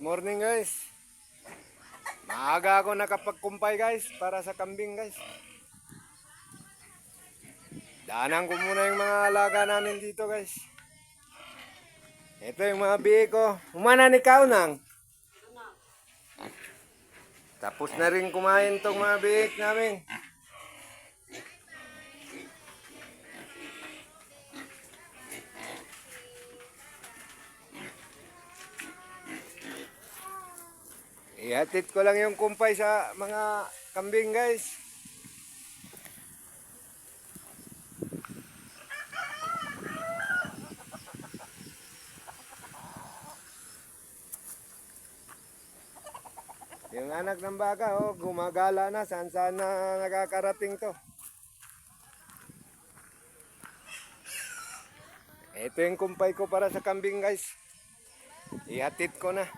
morning guys. Maaga ako nakapagkumpay guys para sa kambing guys. Daanan ko muna yung mga alaga namin dito guys. Ito yung mga bihi ko. Umana ni Kaunang. Tapos na rin kumain tong mga biik namin. Ihatid ko lang yung kumpay sa mga kambing guys. Yung anak ng baka, oh, gumagala na. Saan saan na nakakarating to. Ito yung kumpay ko para sa kambing guys. Ihatid ko na.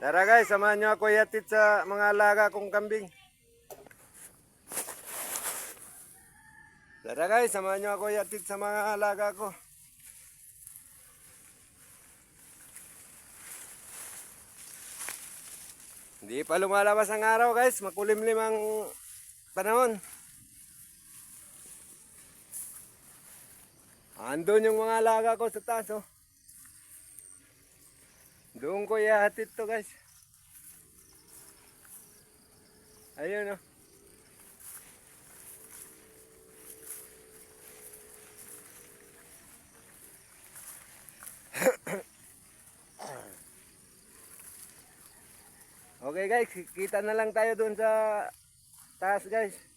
Tara guys, samahan nyo ako ihatid sa mga alaga kong kambing. Tara guys, samahan nyo ako ihatid sa mga alaga ko. Hindi pa lumalabas ang araw guys, makulimlim ang panahon. Andun yung mga alaga ko sa taas oh. Doon ko ihahatid to guys. Ayun oh. Okay guys, kita na lang tayo doon sa taas guys.